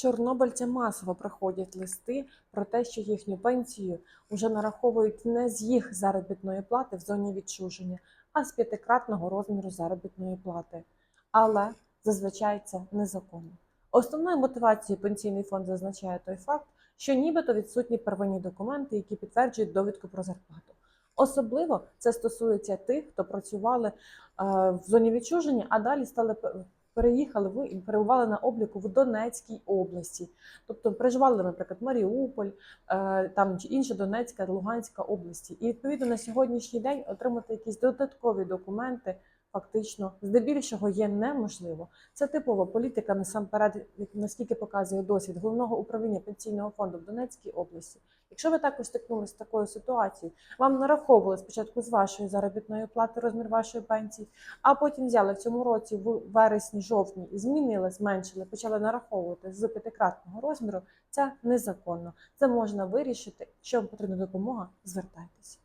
Чорнобильцям масово приходять листи про те, що їхню пенсію вже нараховують не з їх заробітної плати в зоні відчуження, а з п'ятикратного розміру заробітної плати. Але зазвичай це незаконно. Основною мотивацією пенсійний фонд зазначає той факт, що нібито відсутні первинні документи, які підтверджують довідку про зарплату. Особливо це стосується тих, хто працювали е, в зоні відчуження, а далі стали переїхали ви і перебували на обліку в Донецькій області. Тобто проживали, наприклад, Маріуполь, е, там чи інша Донецька, Луганська області. І відповідно на сьогоднішній день отримати якісь додаткові документи фактично здебільшого є неможливо. Це типова політика насамперед, наскільки показує досвід головного управління пенсійного фонду в Донецькій області. Якщо ви також стикнулися з такою ситуацією, вам нараховували спочатку з вашої заробітної плати розмір вашої пенсії, а потім взяли в цьому році в вересні, жовтні, і змінили, зменшили, почали нараховувати з п'ятикратного розміру. Це незаконно. Це можна вирішити. Якщо вам потрібна допомога, звертайтеся.